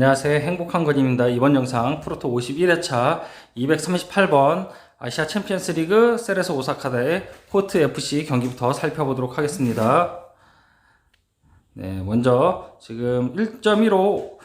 안녕하세요. 행복한 건입니다. 이번 영상 프로토 51회차 238번 아시아 챔피언스 리그 세레소 오사카다의 포트 FC 경기부터 살펴보도록 하겠습니다. 네, 먼저 지금 1.15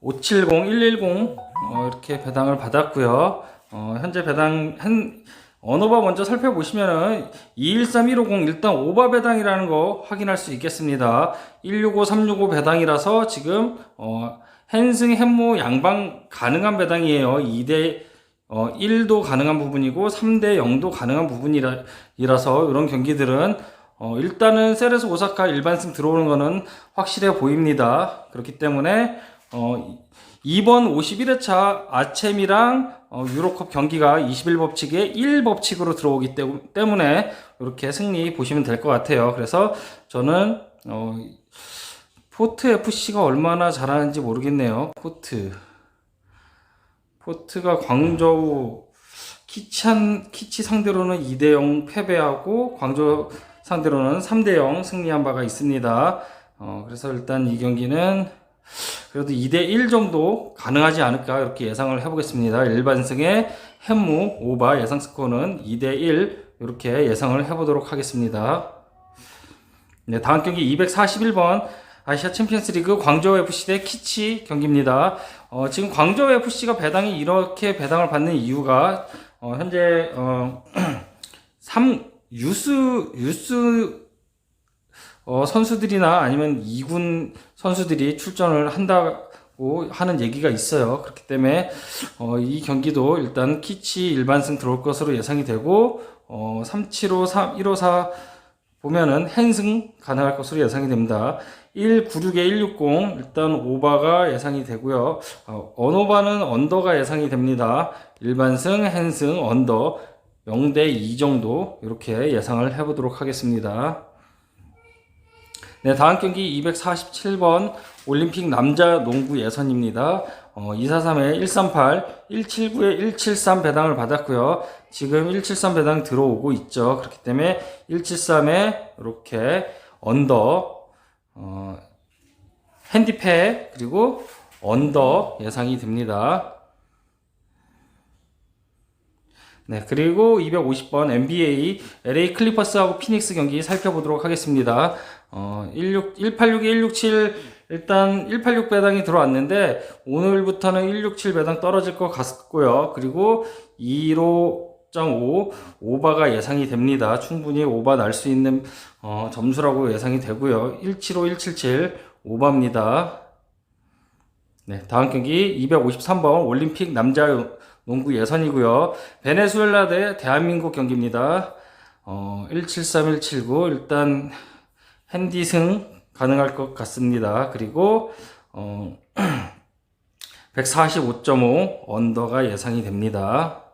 570 110 어, 이렇게 배당을 받았고요. 어, 현재 배당 한 언어바 먼저 살펴보시면은 213150 일단 오바 배당이라는 거 확인할 수 있겠습니다. 165 365 배당이라서 지금 어 헨승 헨모 양방 가능한 배당이에요. 2대 어 1도 가능한 부분이고 3대 0도 가능한 부분이라서 이런 경기들은 어 일단은 세레스 오사카 일반승 들어오는 거는 확실해 보입니다. 그렇기 때문에 어 이번 51회차 아챔이랑 어, 유로컵 경기가 21법칙의 1법칙으로 들어오기 때문- 때문에 이렇게 승리 보시면 될 것 같아요. 그래서 저는 어, 포트 FC가 얼마나 잘하는지 모르겠네요. 포트. 포트가 광저우 키치한 키치 상대로는 2대 0 패배하고 광저우 상대로는 3대 0 승리한 바가 있습니다. 어, 그래서 일단 이 경기는 그래도 2대 1 정도 가능하지 않을까 이렇게 예상을 해보겠습니다. 일반승의 햄무 오바 예상 스코어는 2대 1 이렇게 예상을 해보도록 하겠습니다. 네, 다음 경기 241번 아시아 챔피언스 리그 광저우 FC 대 키치 경기입니다. 어, 지금 광저우 FC가 배당이 이렇게 배당을 받는 이유가 어, 현재 어, 3 유스 유스 어, 선수들이나 아니면 2군 선수들이 출전을 한다고 하는 얘기가 있어요. 그렇기 때문에 어, 이 경기도 일단 키치 일반승 들어올 것으로 예상이 되고 어, 375, 3, 154 보면은 행승 가능할 것으로 예상이 됩니다. 196에 160 일단 오바가 예상이 되고요. 어, 언오바는 언더가 예상이 됩니다. 일반승, 행승, 언더 0대 2 정도 이렇게 예상을 해보도록 하겠습니다. 네, 다음 경기 247번 올림픽 남자 농구 예선입니다. 어, 243에 138, 179에 173 배당을 받았고요. 지금 173 배당 들어오고 있죠. 그렇기 때문에 173에 이렇게 언더, 어, 핸디패, 그리고 언더 예상이 됩니다. 네, 그리고 250번 NBA LA 클리퍼스하고 피닉스 경기 살펴보도록 하겠습니다. 어, 16, 186에 167 일단 186 배당이 들어왔는데 오늘부터는 167 배당 떨어질 것 같고요. 그리고 25.5 오바가 예상이 됩니다. 충분히 오바 날 수 있는 어, 점수라고 예상이 되고요. 175, 177 오바입니다. 네, 다음 경기 253번 올림픽 남자 농구 예선이고요. 베네수엘라 대 대한민국 경기입니다. 어, 173, 179 일단 핸디승 가능할 것 같습니다. 그리고 어, 145.5 언더가 예상이 됩니다.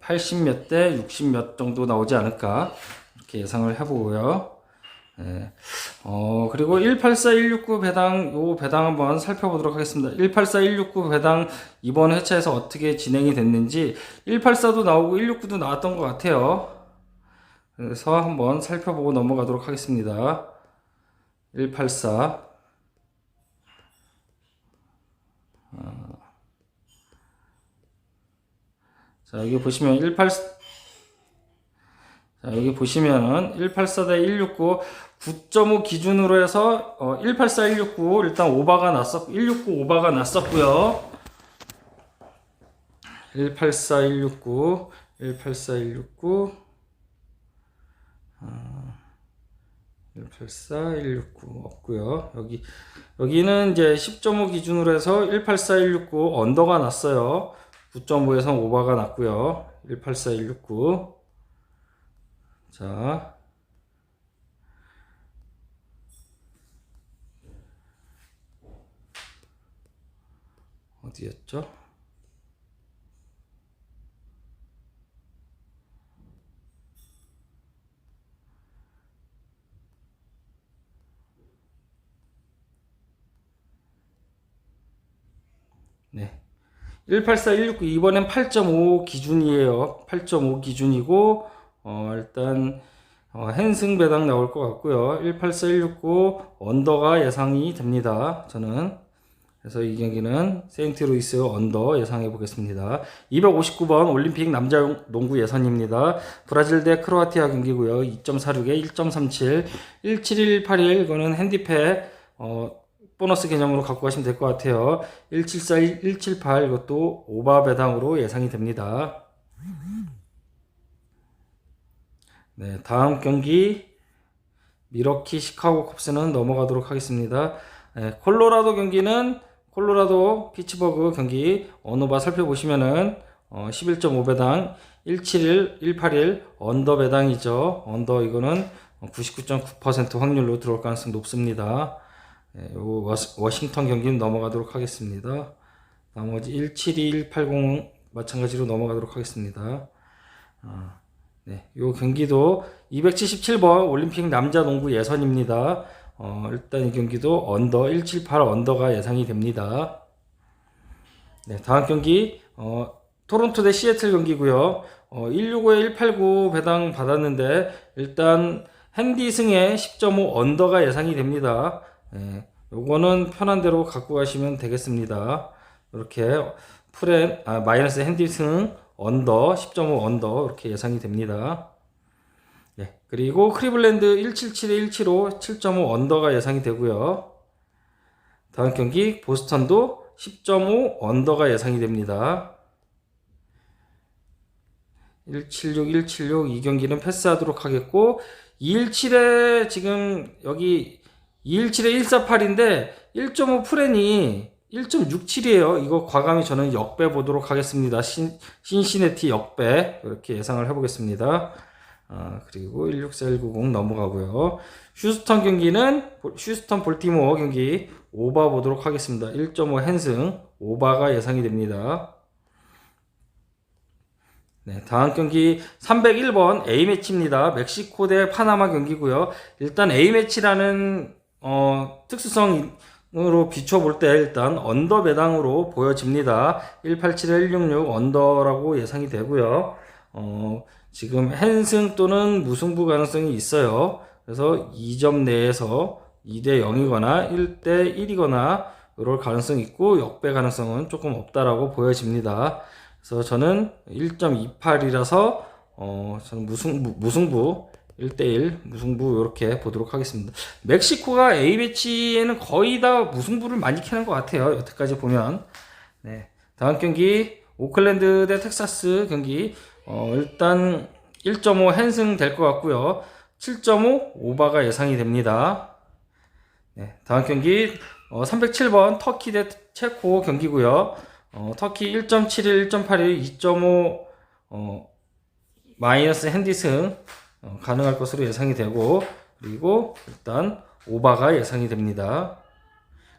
80 몇 대 60 몇 정도 나오지 않을까 이렇게 예상을 해보고요. 네. 어, 그리고 184, 169 배당, 요 배당 한번 살펴보도록 하겠습니다. 184, 169 배당 이번 회차에서 어떻게 진행이 됐는지 184도 나오고 169도 나왔던 것 같아요. 그래서 한번 살펴보고 넘어가도록 하겠습니다. 184. 자, 여기 보시면 184, 자, 여기 보시면은 184대 169, 9.5 기준으로 해서 어, 184, 169 일단 오바가 났었, 169 오바가 났었고요. 184, 169, 184, 169, 어, 184, 169 없고요. 여기 여기는 이제 10.5 기준으로 해서 184, 169 언더가 났어요. 9.5에서 오바가 났고요. 184, 169 자, 어디였죠? 네. 184, 169 이번엔 8.5 기준이에요. 8.5 기준이고 어, 일단 어, 헨승 배당 나올 것 같고요. 184, 169 언더가 예상이 됩니다. 저는 그래서 이 경기는 세인트루이스 언더 예상해 보겠습니다. 259번 올림픽 남자 농구 예선입니다. 브라질 대 크로아티아 경기고요. 2.46에 1.37, 17181 이거는 핸디패 어, 보너스 개념으로 갖고 가시면 될 것 같아요. 174, 178 이것도 오바 배당으로 예상이 됩니다. 네, 다음 경기 미러키 시카고 컵스는 넘어가도록 하겠습니다. 네, 콜로라도 경기는 콜로라도 피츠버그 경기 언어바 살펴보시면은 어, 11.5배당 171, 181 언더 배당이죠. 언더 이거는 99.9% 확률로 들어올 가능성이 높습니다. 네, 요 워싱턴 경기는 넘어가도록 하겠습니다. 나머지 172, 180 마찬가지로 넘어가도록 하겠습니다. 아, 네, 요 경기도 277번 올림픽 남자 농구 예선입니다. 어, 일단 이 경기도 언더 178 언더가 예상이 됩니다. 네, 다음 경기 어, 토론토 대 시애틀 경기고요. 어, 165에 189 배당 받았는데 일단 핸디승의 10.5 언더가 예상이 됩니다. 네, 요거는 편한 대로 갖고 가시면 되겠습니다. 이렇게 풀에 아, 마이너스 핸디승 언더 10.5 언더 이렇게 예상이 됩니다. 네, 그리고 크리블랜드 177에 175 7.5 언더가 예상이 되고요. 다음 경기 보스턴도 10.5 언더가 예상이 됩니다. 176, 176 이 경기는 패스하도록 하겠고 217에 지금 여기 217에 148인데 1.5 프렌이 1.67이에요. 이거 과감히 저는 역배 보도록 하겠습니다. 신, 신시내티 역배 이렇게 예상을 해보겠습니다. 아, 그리고 164190 넘어가고요. 휴스턴 경기는 볼- 휴스턴 볼티모어 경기 오바 보도록 하겠습니다. 1.5 핸승 오바가 예상이 됩니다. 네, 다음 경기 301번 A매치입니다. 멕시코 대 파나마 경기고요. 일단 A매치라는 어, 특수성으로 비춰볼 때 일단 언더 배당으로 보여집니다. 187에 166 언더라고 예상이 되고요. 어, 지금 핸승 또는 무승부 가능성이 있어요. 그래서 2점 내에서 2대 0이거나 1대 1이거나 이럴 가능성이 있고 역배 가능성은 조금 없다라고 보여집니다. 그래서 저는 1.28이라서 어 저는 무승부 무승부 1대1 무승부 이렇게 보도록 하겠습니다. 멕시코가 A 매치에는 거의 다 무승부를 많이 캐는 것 같아요. 여태까지 보면 네 다음 경기 오클랜드 대 텍사스 경기 어 일단 1.5 핸승 될 것 같고요. 7.5 오바가 예상이 됩니다. 네 다음 경기 어, 307번 터키 대 체코 경기고요. 어, 터키 1.71, 1.81, 2.5 어, 마이너스 핸디승 어, 가능할 것으로 예상이 되고 그리고 일단 오바가 예상이 됩니다.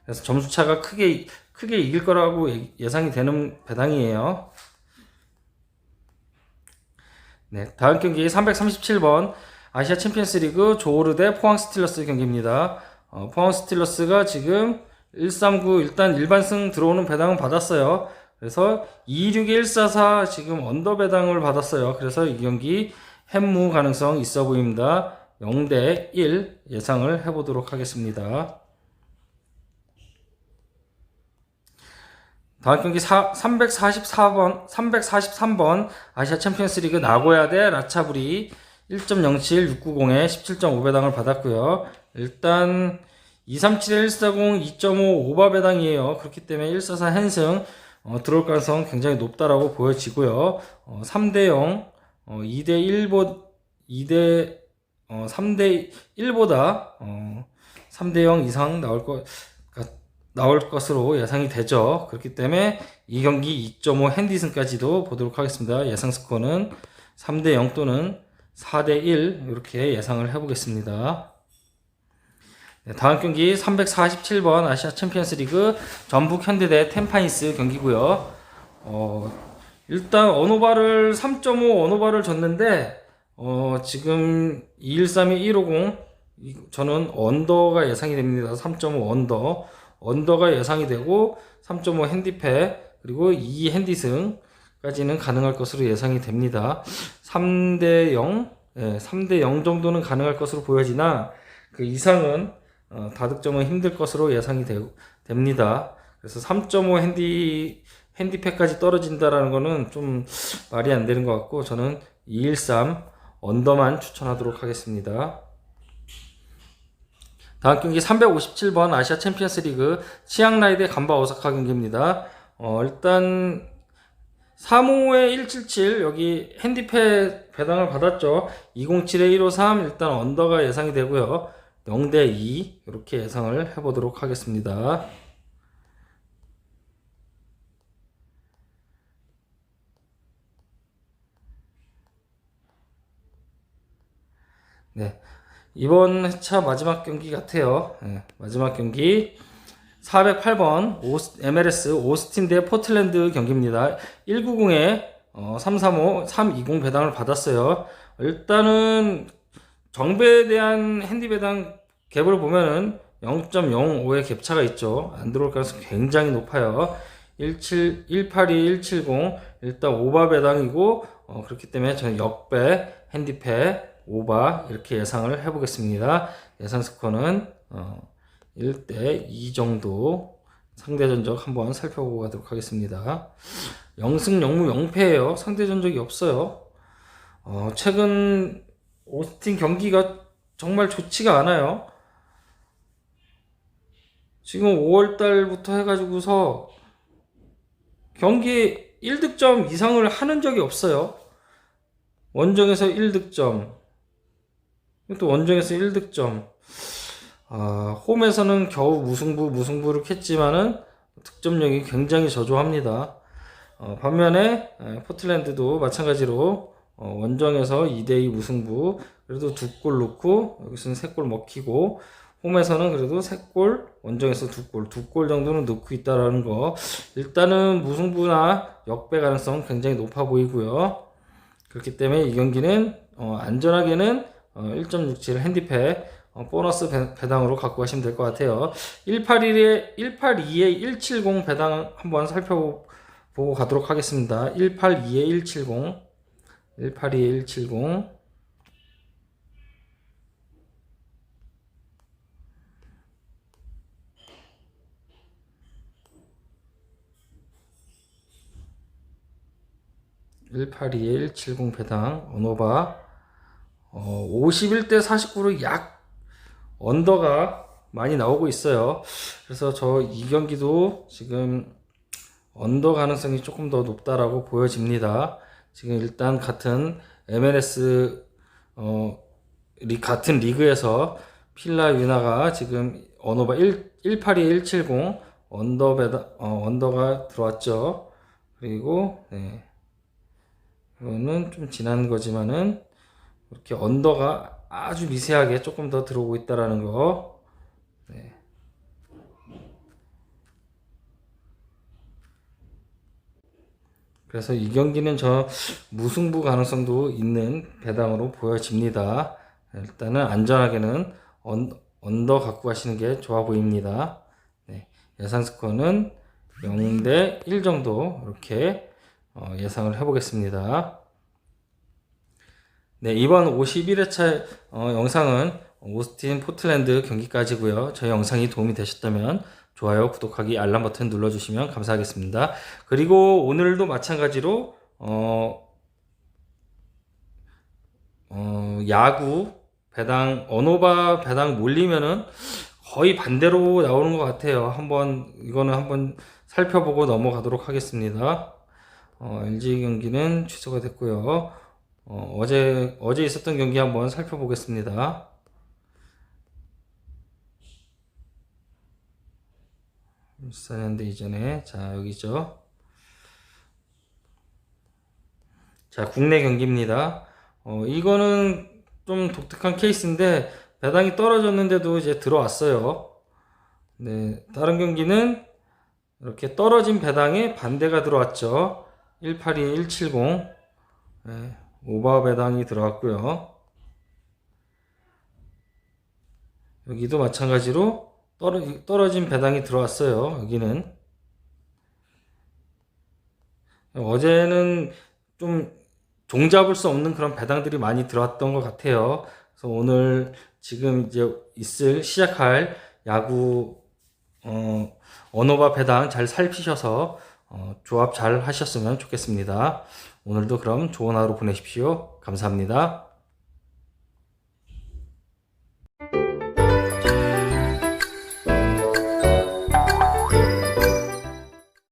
그래서 점수 차가 크게 크게 이길 거라고 예- 예상이 되는 배당이에요. 네, 다음 경기 337번 아시아 챔피언스 리그 조르 대 포항 스틸러스 경기입니다. 어, 포항 스틸러스가 지금 139 일단 일반승 들어오는 배당은 받았어요. 그래서 261 144 지금 언더 배당을 받았어요. 그래서 이 경기 햄무 가능성 있어 보입니다. 0대 1 예상을 해보도록 하겠습니다. 다음 경기 344번, 343번 아시아 챔피언스 리그 나고야 대 라차부리 1.07 690에 17.5배당을 받았고요. 일단 237에 140 2.5 오바 배당이에요. 그렇기 때문에 144 핸승 어, 들어올 가능성 굉장히 높다라고 보여지고요. 어, 3대 0, 어, 2대 1보 2대 어, 3대 1보다 어, 3대 0 이상 나올 것 나올 것으로 예상이 되죠. 그렇기 때문에 이 경기 2.5 핸디슨까지도 보도록 하겠습니다. 예상 스코어는 3대 0 또는 4대 1 이렇게 예상을 해보겠습니다. 네, 다음 경기 347번 아시아 챔피언스 리그 전북 현대 대 템파이스 경기고요. 어, 일단 언어바를 3.5 언어바를 줬는데 어, 지금 213이 150 이- 저는 언더가 예상이 됩니다. 3.5 언더 언더가 예상이 되고 3.5 핸디패 그리고 2 핸디승까지는 가능할 것으로 예상이 됩니다. 3대 0, 예, 3대 0 정도는 가능할 것으로 보여지나 그 이상은 어, 다득점은 힘들 것으로 예상이 되, 됩니다. 그래서 3.5 핸디 핸디패까지 떨어진다라는 거는 좀 말이 안 되는 것 같고 저는 213 언더만 추천하도록 하겠습니다. 다음 경기 357번 아시아 챔피언스 리그 치앙라이 대 간바 오사카 경기입니다. 어, 일단 3호에 177 여기 핸디패 배당을 받았죠. 207에 153 일단 언더가 예상이 되고요. 0대 2 이렇게 예상을 해보도록 하겠습니다. 네. 이번 회차 마지막 경기 같아요. 네, 마지막 경기 408번 오스, MLS 오스틴 대 포틀랜드 경기입니다. 190에 어, 335, 320 배당을 받았어요. 일단은 정배에 대한 핸디 배당 갭을 보면은 0.05의 갭차가 있죠. 안 들어올 가능성이 굉장히 높아요. 17, 182, 170 일단 오바 배당이고 어, 그렇기 때문에 저는 역배, 핸디패, 오바 이렇게 예상을 해보겠습니다. 예상 스코어는 어, 1대 2 정도 상대 전적 한번 살펴보고 가도록 하겠습니다. 0승 0무 0패예요. 상대 전적이 없어요. 어, 최근 오스틴 경기가 정말 좋지가 않아요. 지금 5월 달부터 해가지고서 경기 1득점 이상을 하는 적이 없어요. 원정에서 1득점. 또 원정에서 1득점. 아, 홈에서는 겨우 무승부, 무승부를 캤지만은 득점력이 굉장히 저조합니다. 어, 반면에 에, 포틀랜드도 마찬가지로 어, 원정에서 2대2 무승부, 그래도 두 골 넣고 여기서는 세 골 먹히고 홈에서는 그래도 세 골, 원정에서 두 골, 두 골 정도는 넣고 있다라는 거. 일단은 무승부나 역배 가능성 굉장히 높아 보이고요. 그렇기 때문에 이 경기는 어, 안전하게는 어, 1.67 핸디패 어, 보너스 배, 배당으로 갖고 가시면 될 것 같아요. 181에 182에 170 배당 한번 살펴보고 가도록 하겠습니다. 182에 170 182에 170 182에 170 배당 언어바 어, 51대 49로 약 언더가 많이 나오고 있어요. 그래서 저 이 경기도 지금 언더 가능성이 조금 더 높다라고 보여집니다. 지금 일단 같은 MLS 어, 리, 같은 리그에서 필라 유나가 지금 언어바 1, 182에 170 언더 배다, 어, 언더가 들어왔죠. 그리고 네. 이거는 좀 지난 거지만은 이렇게 언더가 아주 미세하게 조금 더 들어오고 있다라는 거. 네. 그래서 이 경기는 저 무승부 가능성도 있는 배당으로 보여집니다. 일단은 안전하게는 언, 언더 갖고 가시는 게 좋아 보입니다. 네. 예상 스코어는 0대 1 정도 이렇게 어, 예상을 해보겠습니다. 네, 이번 51회차 어, 영상은 오스틴 포틀랜드 경기까지고요. 저희 영상이 도움이 되셨다면 좋아요, 구독하기, 알람 버튼 눌러주시면 감사하겠습니다. 그리고 오늘도 마찬가지로 어, 어, 야구 배당 언어바 배당 몰리면은 거의 반대로 나오는 것 같아요. 한번 이거는 한번 살펴보고 넘어가도록 하겠습니다. 어, LG 경기는 취소가 됐고요. 어, 어제 어제 있었던 경기 한번 살펴보겠습니다. 울산 현대 이전에 자 여기죠. 자 국내 경기입니다. 어, 이거는 좀 독특한 케이스인데 배당이 떨어졌는데도 이제 들어왔어요. 네 다른 경기는 이렇게 떨어진 배당에 반대가 들어왔죠. 182, 170 네, 오바 배당이 들어왔고요. 여기도 마찬가지로 떨어, 떨어진 배당이 들어왔어요. 여기는 어제는 좀 종잡을 수 없는 그런 배당들이 많이 들어왔던 것 같아요. 그래서 오늘 지금 이제 있을 시작할 야구 어, 언어와 배당 잘 살피셔서 어, 조합 잘 하셨으면 좋겠습니다. 오늘도 그럼 좋은 하루 보내십시오. 감사합니다.